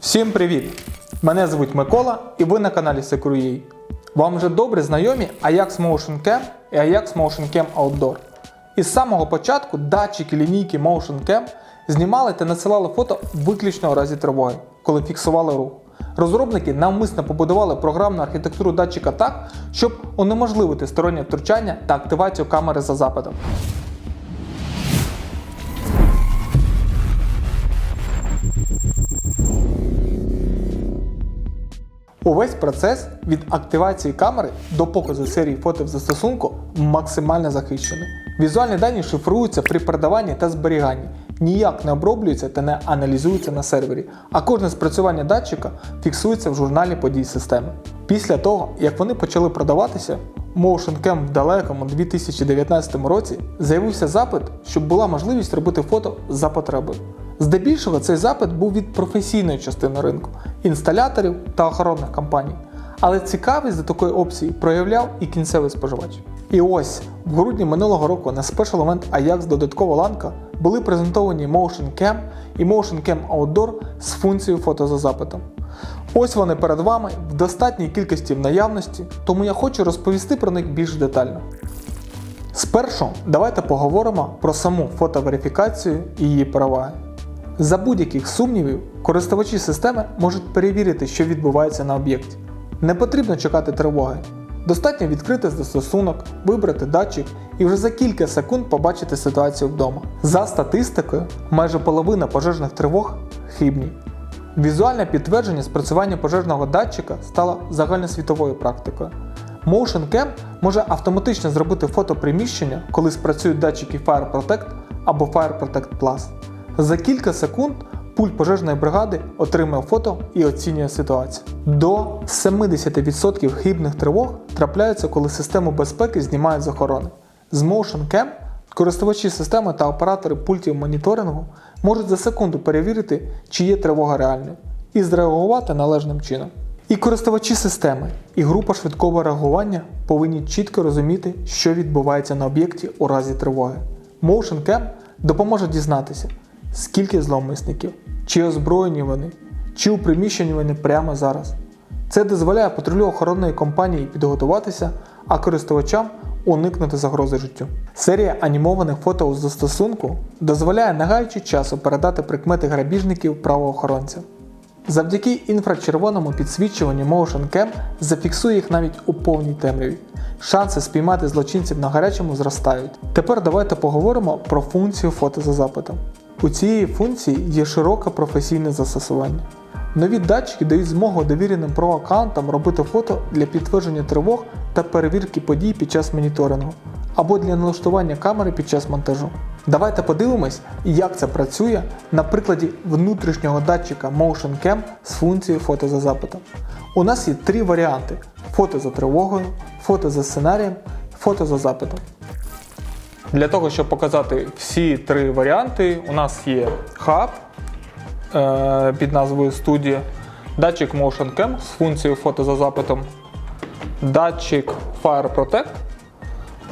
Всім привіт! Мене звуть Микола і ви на каналі Secure.ua. Вам вже добре знайомі Ajax Motion Cam і Ajax Motion Cam Outdoor. Із самого початку датчики лінійки Motion Cam знімали та надсилали фото виключно у разі тривоги, коли фіксували рух. Розробники навмисно побудували програмну архітектуру датчика так, щоб унеможливити стороннє втручання та активацію камери за запитом. Увесь процес від активації камери до показу серії фото в застосунку максимально захищений. Візуальні дані шифруються при передаванні та зберіганні, ніяк не оброблюються та не аналізуються на сервері, а кожне спрацювання датчика фіксується в журналі подій системи. Після того, як вони почали продаватися, MotionCam в далекому 2019 році з'явився запит, щоб була можливість робити фото за потребою. Здебільшого цей запит був від професійної частини ринку, інсталяторів та охоронних компаній. Але цікавість до такої опції проявляв і кінцевий споживач. І ось в грудні минулого року на Special Event Ajax додаткова ланка були презентовані Motion Cam і Motion Cam Outdoor з функцією фото за запитом. Ось вони перед вами в достатній кількості в наявності, тому я хочу розповісти про них більш детально. Спершу давайте поговоримо про саму фотоверифікацію і її переваги. За будь-яких сумнівів, користувачі системи можуть перевірити, що відбувається на об'єкті. Не потрібно чекати тривоги. Достатньо відкрити застосунок, вибрати датчик і вже за кілька секунд побачити ситуацію вдома. За статистикою, майже половина пожежних тривог хибні. Візуальне підтвердження спрацювання пожежного датчика стало загальносвітовою практикою. Motion Cam може автоматично зробити фото приміщення, коли спрацюють датчики Fire Protect або Fire Protect Plus. За кілька секунд пульт пожежної бригади отримує фото і оцінює ситуацію. До 70% хибних тривог трапляються, коли систему безпеки знімають з охорони. З Motion Cam користувачі системи та оператори пультів моніторингу можуть за секунду перевірити, чи є тривога реальною, і зреагувати належним чином. І користувачі системи, і група швидкого реагування повинні чітко розуміти, що відбувається на об'єкті у разі тривоги. Motion Cam допоможе дізнатися, скільки зловмисників, чи озброєні вони, чи у приміщенні вони прямо зараз. Це дозволяє патрулю охоронної компанії підготуватися, а користувачам уникнути загрози життю. Серія анімованих фото у застосунку дозволяє не гаючи часу передати прикмети грабіжників правоохоронцям. Завдяки інфрачервоному підсвічуванню Motion Cam зафіксує їх навіть у повній темряві. Шанси спіймати злочинців на гарячому зростають. Тепер давайте поговоримо про функцію фото за запитом. У цієї функції є широке професійне застосування. Нові датчики дають змогу довіреним про-аккаунтам робити фото для підтвердження тривог та перевірки подій під час моніторингу або для налаштування камери під час монтажу. Давайте подивимось, як це працює на прикладі внутрішнього датчика Motion Cam з функцією фото за запитом. У нас є три варіанти: фото за тривогою, фото за сценарієм, фото за запитом. Для того, щоб показати всі три варіанти, у нас є хаб е, під назвою студія, датчик Motion Cam з функцією фото за запитом, датчик Fire Protect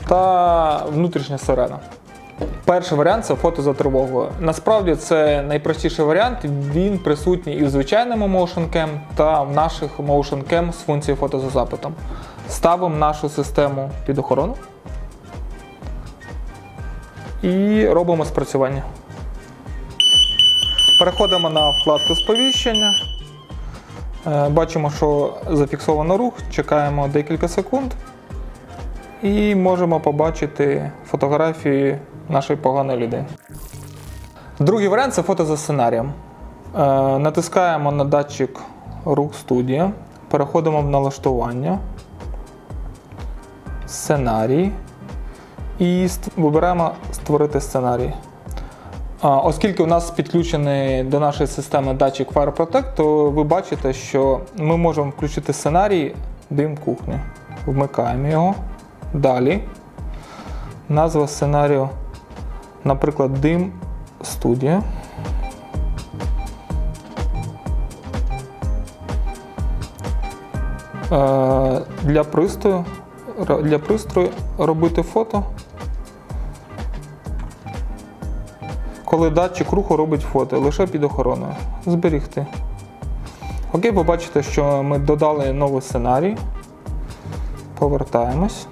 та внутрішня сирена. Перший варіант це фото за тривогою. Насправді це найпростіший варіант. Він присутній і в звичайному Motion Cam та в наших Motion Cam з функцією фото за запитом. Ставимо нашу систему під охорону і робимо спрацювання. Переходимо на вкладку сповіщення. Е, Бачимо, що зафіксовано рух, чекаємо декілька секунд і можемо побачити фотографії нашої поганої людини. Другий варіант це фото за сценарієм. Е, Натискаємо на датчик рух студія, переходимо в налаштування, сценарій і вибираємо створити сценарій. Оскільки у нас підключений до нашої системи датчик Fire Protect, то ви бачите, що ми можемо включити сценарій дим кухні. Вмикаємо його. Далі. Назва сценарію, наприклад, дим студія. Е, Для пристрою, для пристрою робити фото. Коли датчик руху робить фото лише під охороною. Зберігти. Окей, ви бачите, що ми додали новий сценарій. Повертаємось.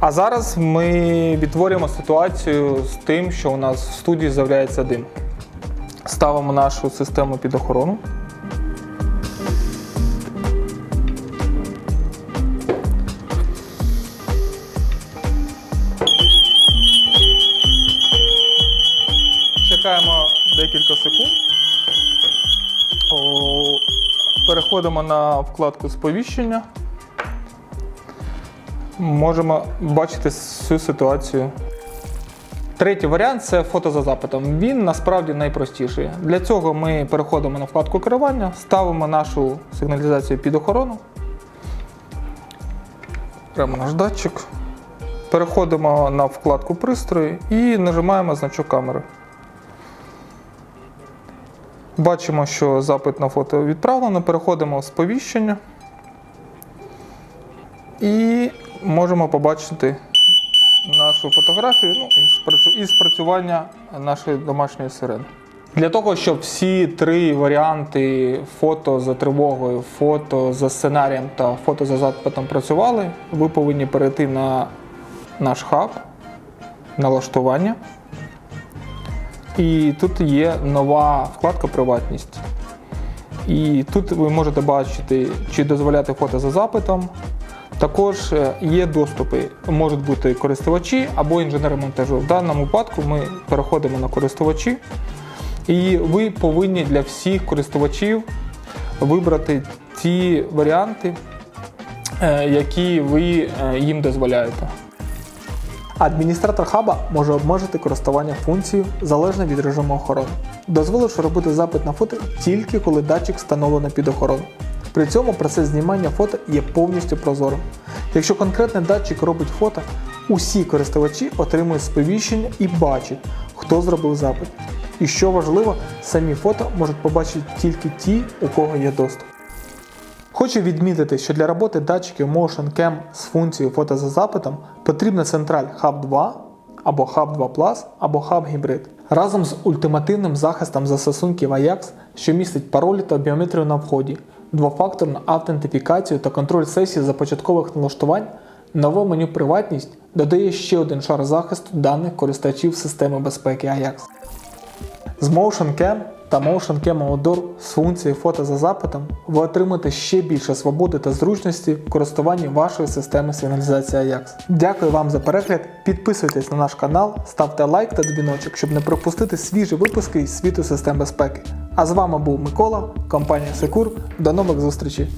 А зараз ми відтворюємо ситуацію з тим, що у нас в студії з'являється дим. Ставимо нашу систему під охорону. Декілька секунд. Переходимо на вкладку сповіщення. Можемо бачити цю ситуацію. Третій варіант це фото за запитом. Він насправді найпростіший. Для цього ми переходимо на вкладку керування, ставимо нашу сигналізацію під охорону. Беремо наш датчик. Переходимо на вкладку пристрої і нажимаємо значок камери. Бачимо, що запит на фото відправлено. Переходимо в сповіщення. І можемо побачити нашу фотографію ну, і спрацю- і спрацювання нашої домашньої сирени. Для того, щоб всі три варіанти фото за тривогою, фото за сценарієм та фото за запитом працювали, ви повинні перейти на наш хаб, налаштування. І тут є нова вкладка Приватність. І тут ви можете бачити, чи дозволяти фото за запитом. Також е, є доступи, можуть бути користувачі або інженери монтажу. В даному випадку ми переходимо на користувачі, і ви повинні для всіх користувачів вибрати ті варіанти, е, які ви е, їм дозволяєте. Адміністратор хаба може обмежити користування функцією залежно від режиму охорони, дозволивши робити запит на фото тільки коли датчик встановлено під охорону. При цьому процес знімання фото є повністю прозорим. Якщо конкретний датчик робить фото, усі користувачі отримують сповіщення і бачать, хто зробив запит. І що важливо, самі фото можуть побачити тільки ті, у кого є доступ. Хочу відмітити, що для роботи датчиків Motion Cam з функцією фото за запитом потрібна централь Hub 2 або Hub 2 Plus або Hub Hybrid разом з ультимативним захистом застосунків Ajax, що містить паролі та біометрію на вході, двофакторну автентифікацію та контроль сесії започаткових налаштувань. Нове меню Приватність додає ще один шар захисту даних користувачів системи безпеки Ajax. З Motion Cam та Motion Cam Outdoor з функцією фото за запитом ви отримаєте ще більше свободи та зручності в користуванні вашої системи сигналізації Ajax. Дякую вам за перегляд. Підписуйтесь на наш канал, ставте лайк та дзвіночок, щоб не пропустити свіжі випуски із світу систем безпеки. А з вами був Микола, компанія Secure. До нових зустрічей!